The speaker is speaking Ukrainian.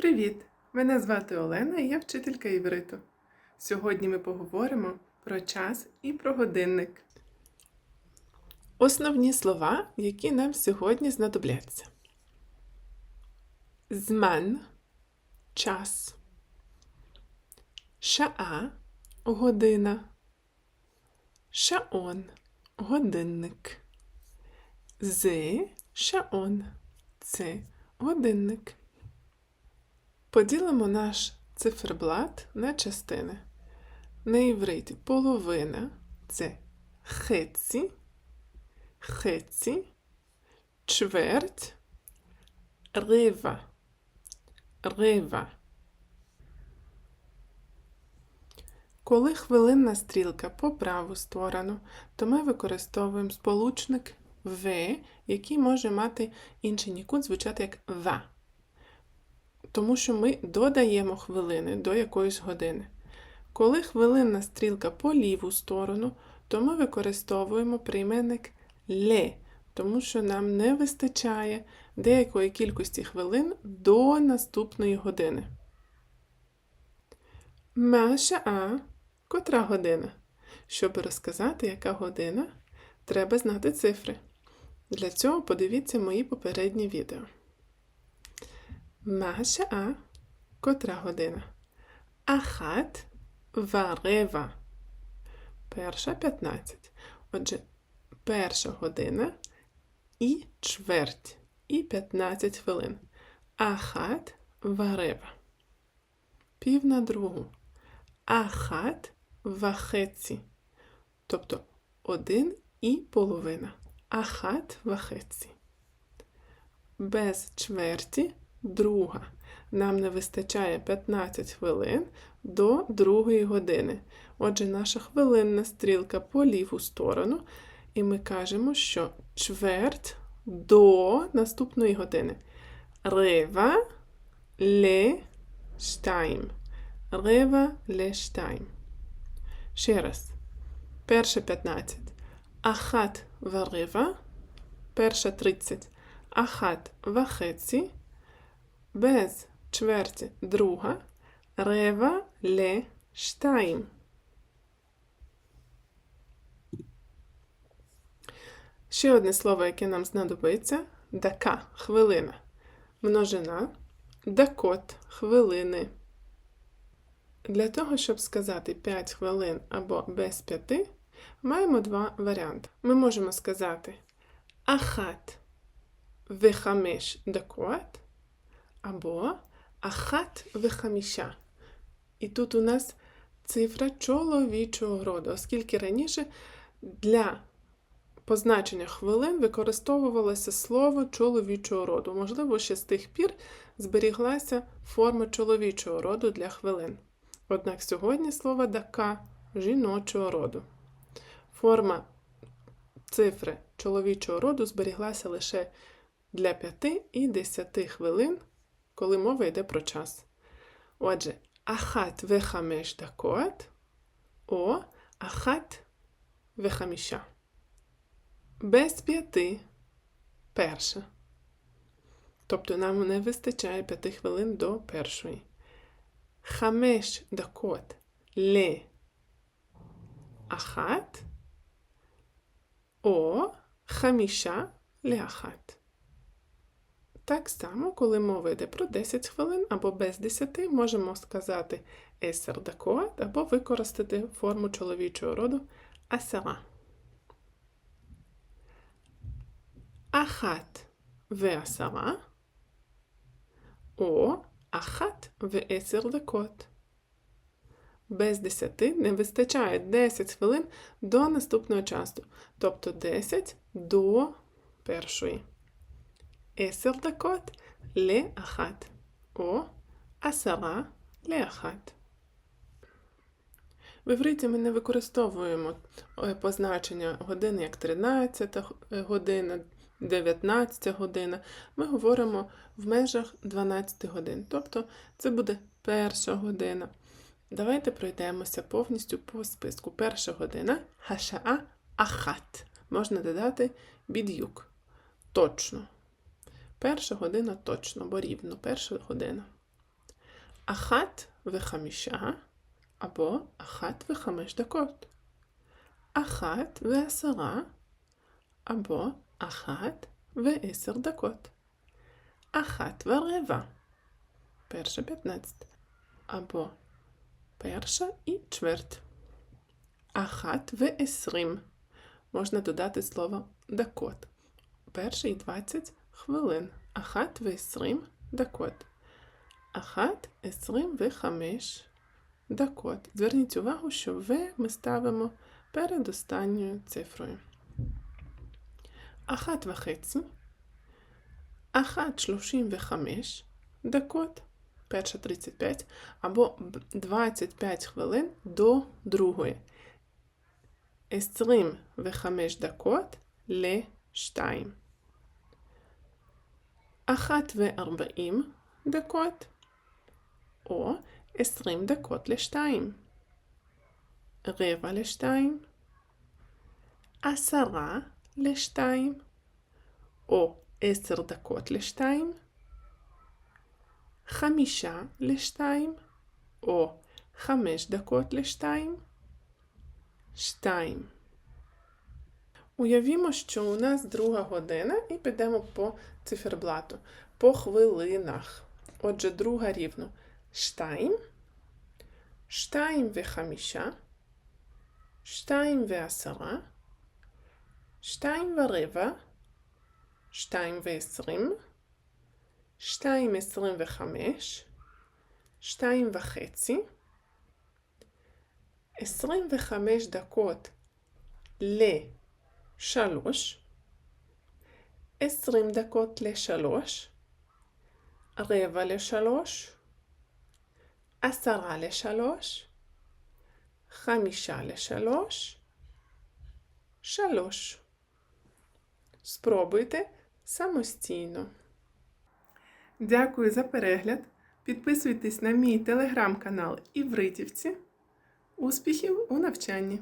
Привіт! Мене звати Олена і я вчителька івриту. Сьогодні ми поговоримо про час і про годинник. Основні слова, які нам сьогодні знадобляться. Зман час. Шаа година. Шаон годинник. Зи шаон це годинник. Поділимо наш циферблат на частини. На івриті половина це хеці, хеці, чверть, рива, рива. Коли хвилинна стрілка по праву сторону, то ми використовуємо сполучник В, який може мати інший нікут звучати як ва тому що ми додаємо хвилини до якоїсь години. Коли хвилинна стрілка по ліву сторону, то ми використовуємо прийменник ле, тому що нам не вистачає деякої кількості хвилин до наступної години. Маша А. Котра година? Щоб розказати, яка година, треба знати цифри. Для цього подивіться мої попередні відео. مع شاء котра година. Ахат варева. Перша 15. Отже, перша година і чверть. І 15 хвилин. Ахат варева. Пів на другу. Ахат вахеці. Тобто один і половина. Ахат вахеці. Без чверті друга. Нам не вистачає 15 хвилин до другої години. Отже, наша хвилинна стрілка по ліву сторону, і ми кажемо, що чверть до наступної години. Рева ле штайм. Рева ле штайм. Ще раз. Перша 15. Ахат варева. Перша 30. Ахат вахеці без чверті друга рева ле штайм. Ще одне слово, яке нам знадобиться дака хвилина. Множина дакот хвилини. Для того, щоб сказати 5 хвилин або без 5, маємо два варіанти. Ми можемо сказати ахат вехамеш дакот або ахат вихаміша. І тут у нас цифра чоловічого роду, оскільки раніше для позначення хвилин використовувалося слово чоловічого роду. Можливо, ще з тих пір зберіглася форма чоловічого роду для хвилин. Однак сьогодні слово дака жіночого роду. Форма цифри чоловічого роду зберіглася лише для 5 і 10 хвилин коли мова йде про час. Отже, ахат вехамеш дакот, о ахат вехаміша. Без п'яти перша. Тобто нам не вистачає п'яти хвилин до першої. Хамеш дакот ле ахат, о хаміша ле ахат. Так само, коли мова йде про 10 хвилин або без 10, можемо сказати есер дакоат або використати форму чоловічого роду асера. Ахат веасера о ахат веесер дакот. Без 10 не вистачає 10 хвилин до наступного часу, тобто 10 до першої. עשר דקות לאחת, או עשרה לאחת. В івриті ми не використовуємо позначення години як 13 година, 19 година. Ми говоримо в межах 12 годин. Тобто це буде перша година. Давайте пройдемося повністю по списку. Перша година хашаа ахат. Можна додати бідюк. Точно. Перша година точно, бо рівно перша година. Ахат вихаміша або ахат вехамеш. Ахат весара, або ахат веесердакот. Ахат варева. Перша 15. Або перша і чверть. Ахат веесрим. Можна додати слово дакот. Перша і 20 хвилин. Ахат весрим дакот. Ахат есрим вехамеш дакот. Зверніть увагу, що В ми ставимо перед останньою цифрою. Ахат вахеці. Ахат шлушим вехамеш дакот. Перша 35, або б- 25 хвилин до другої. 25 דקות ל-2. אחת וארבעים דקות, או עשרים דקות לשתיים, רבע לשתיים, עשרה לשתיים, או עשר דקות לשתיים, חמישה לשתיים, או חמש דקות לשתיים, שתיים. Уявімо, що у нас друга година, і підемо по циферблату. По хвилинах. Отже, друга рівно. Штайм. Штайм ве. Штайм ве. Штайм ве. Штайм ве. Штайм есрим ве. Штайм ве. Есрим ве дакот. Ле. לשלוש, עשרים דקות לשלוש, רבע לשלוש, עשרה לשלוש, חמישה לשלוש, שלוש. Спробуйте самостійно. Дякую за перегляд. Підписуйтесь на мій телеграм-канал Івритівці. Успіхів у навчанні!